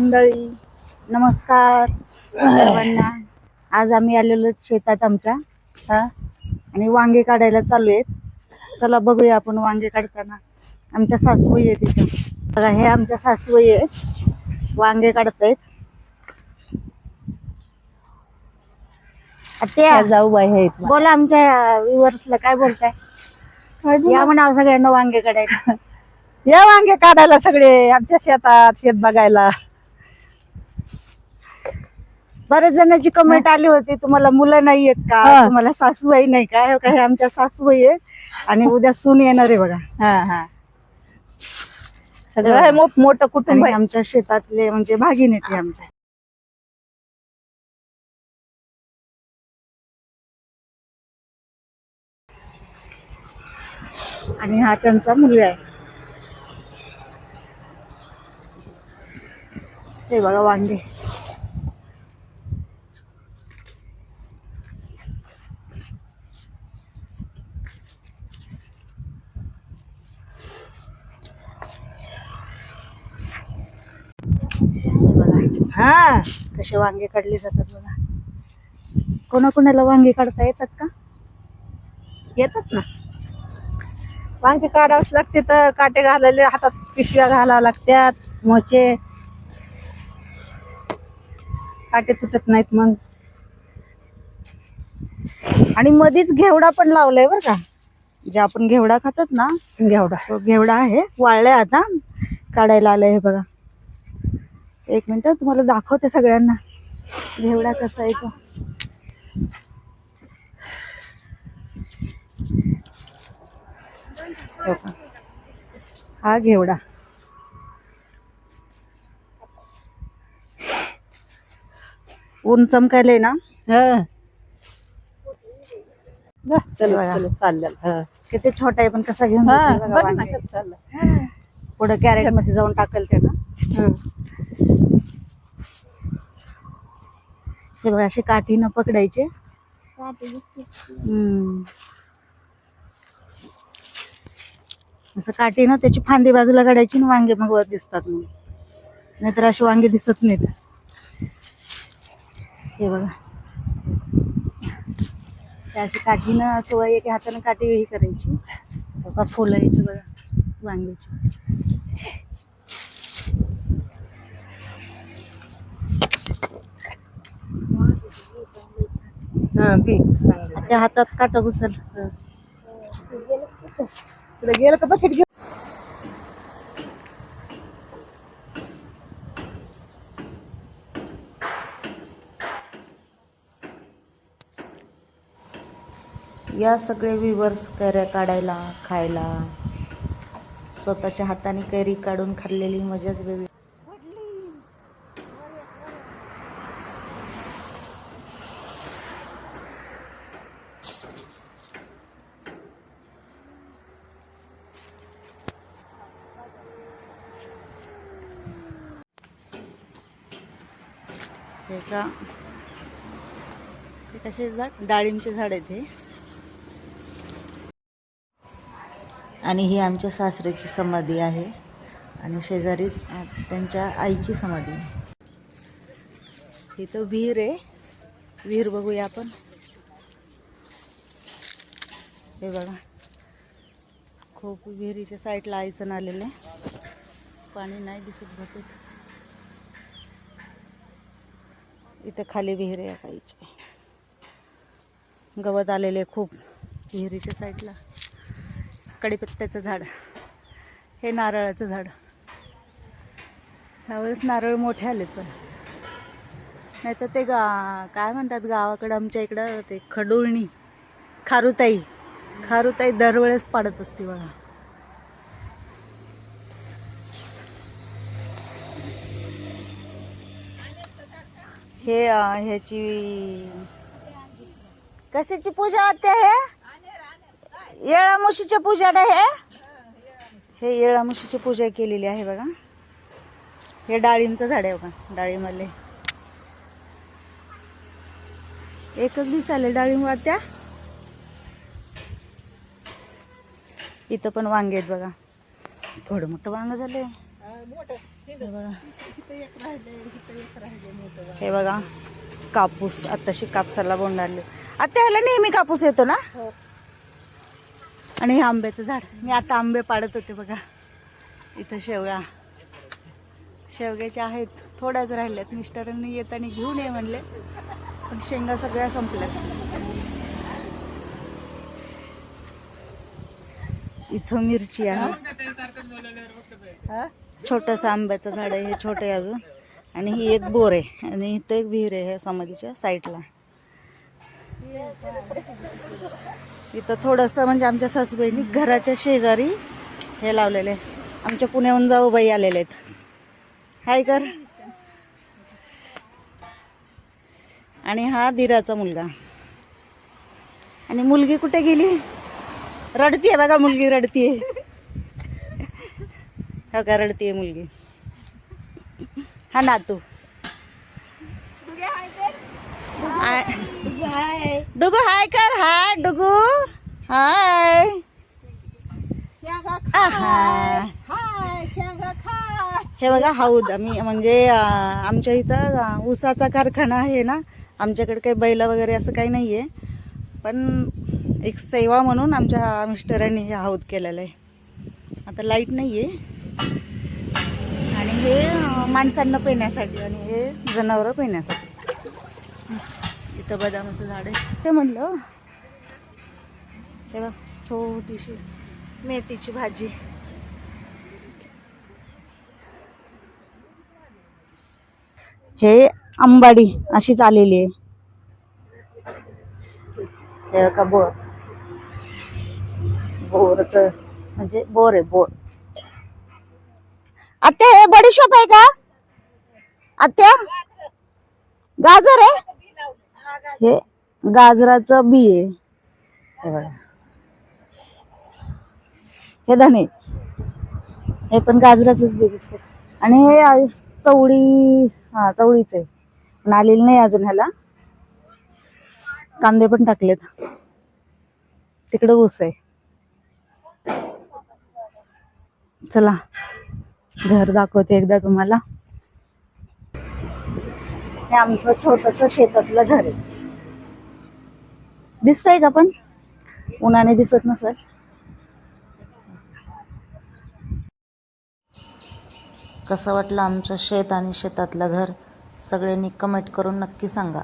मंडळी नमस्कार सर्वांना. आज आम्ही आलेलो शेतात आमच्या हा? आणि वांगे काढायला चालू आहेत. चला बघूया आपण वांगे काढताना. आमच्या सासूबाई आहेत तिथं बघा हे आमच्या सासूबाई आहेत. वांगे काढतायत. त्या जाऊ बाई आहेत. बोला आमच्या व्ह्युअर्सला काय बोलताय? या म्हणा सगळ्यांना वांगे काढायला. या वांगे काढायला सगळे आमच्या शेतात शेत बघायला. बरेच जणांची कमेंट आली होती तुम्हाला मुलं नाही आहेत का? हा. तुम्हाला सासूबाई नाही का? हे बघा, हे आमच्या सासूबाई आहे आणि उद्या सून येणार आहे बघा. हा हा. सगळं आहे मोठ मोठं कुटुंब आणि आहे. आमच्या शेतातले म्हणजे भागिन येते आमच्या आणि हा त्यांचा मुलगा आहे. हे बघा वांगे. हा कसे वांगे काढले जातात बघा. कोणाकोणाला वांगे काढता येतात का? येतात ना. वांगे काढावंच लागते तर काटे घालायला हातात पिशव्या घालावं लागतात मोचे. काटे तुटत नाहीत मग. आणि मधीच घेवडा पण लावलाय बरं का. जे आपण घेवडा खातात ना घेवडा. तो घेवडा आहे वाळलाय आता. काढायला आलाय हे बघा. एक मिनिट तुम्हाला दाखवते सगळ्यांना. घेवडा कसा आहे तो. हो का? हा घेवडा. ऊन चमकायलंय ना? हं. चाललं. किती छोटा आहे पण कसा घेऊन पुढे कॅरेटमध्ये जाऊन टाकल ते ना हं. बघा असे काठीनं पकडायचे. हम्म. असं काठीनं त्याची फांदी बाजूला काढायची आणि वांगे मग वर दिसतात मग. नाहीतर असे वांगे दिसत नाहीत. हे बघा. अशी काठीनं असं एका हातानं काठी ही करायची. फुलं यायची बघा वांग्याची. हं, पी. चांगलं. त्या हातात काटा घुसल. पुढे गेलं का बकेट घेऊन? या सगळे विवर्स कैऱ्या काढायला खायला. स्वतःच्या हाताने कैरी काढून खाल्लेली मजाच वेगळी. एका का हे कसे झाड? डाळिंबचे झाड आहेत हे. आणि ही आमच्या सासऱ्याची समाधी आहे. आणि शेजारीच त्यांच्या आईची समाधी. इथं विहीर आहे. विहीर बघूया आपण. हे बघा. खूप विहिरीच्या साईडला आईचं आलेलं आहे. पाणी नाही दिसत भरपूर. इथं खाली विहिरी आहे गवत आलेले खूप विहिरीच्या साईडला. कडीपत्त्याचं झाड. हे नारळाचं झाड. ह्यावेळेस नारळ मोठे आलेत पण. नाही तर ते गा काय म्हणतात गावाकडं आमच्या इकडं ते खडुळणी खारुताई. खारुताई दरवेळेस पाडत असते बघा. हे ह्याची कशाची पूजा होते हे? येळामुशीच्या पूजा ना हे? हे येळामुशीची पूजा केलेली आहे बघा. हे डाळींचं झाड आहे बघा डाळीमधले. एकच दिसाले डाळिंब त्या इथं पण वांगे आहेत बघा. थोडं मोठं वांग झालंय. हे बघा. हे बघा कापूस आताशी कापसाला बोंडारले आता ह्याला नेहमी कापूस येतो ना? आणि हे आंब्याचं झाड. मी आता आंबे पाडत होते बघा. इथं शेवगा. शेवग्याच्या आहेत. थोड्याच राहिल्यात. मिस्टरांनी येताना घेऊन ये म्हणले. पण शेंगा सगळ्या संपल्यात. इथं मिरची आहे. छोटंसं आंब्याचं झाड आहे हे छोटे अजून. आणि ही एक बोर आहे. आणि इथं एक विहीर आहे ह्या समाधीच्या साईडला. इथं थोडंसं म्हणजे आमच्या सासूबाईंनी घराच्या शेजारी हे लावलेले आहे. आमच्या पुण्याहून जाऊ बाई आलेले आहेत. हाय कर. आणि हा धीराचा मुलगा. आणि मुलगी कुठे गेली? रडतीये बघा मुलगी रडतीये. हो का रडतीये मुलगी. हा नातू. डुगू हाय कर हाय डुगू. हाय. आहा. हे बघा हौद आम्ही म्हणजे आमच्या इथं ऊसाचा कारखाना आहे ना. आमच्याकडे काही बैल वगैरे असं काही नाही आहे पण एक सेवा म्हणून आमच्या मिस्टरांनी हे हौद केलेलं आहे. आता लाइट नाही आहे हे माणसांना पिण्यासाठी आणि हे जनावरं पिण्यासाठी. इथं बदामाचं झाड आहे. ते म्हणलं हे बघ छोटीशी मेथीची भाजी. हे आंबाडी अशीच आलेली आहे. हे का बोर. बोरच म्हणजे बोर आहे बोर. आत्या हे बडीशोप आहे का? आत्या? गाजर आहे? हे गाजराचं बी आहे. हे बघा. हे धने. हे पण गाजराचंच बी दिसते आणि हे चवळी हा चवळीच आहे. पण आलेली नाही अजून ह्याला. कांदे पण टाकलेत. तिकडे ऊस आहे. चला. घर दाखवते एकदा तुम्हाला. हे आमचं छोटस शेतातलं घर आहे. दिसतंय का पण? उन्हाने दिसत नसेल. कसं वाटलं आमचं शेत आणि शेतातलं घर? सगळ्यांनी कमेंट करून नक्की सांगा.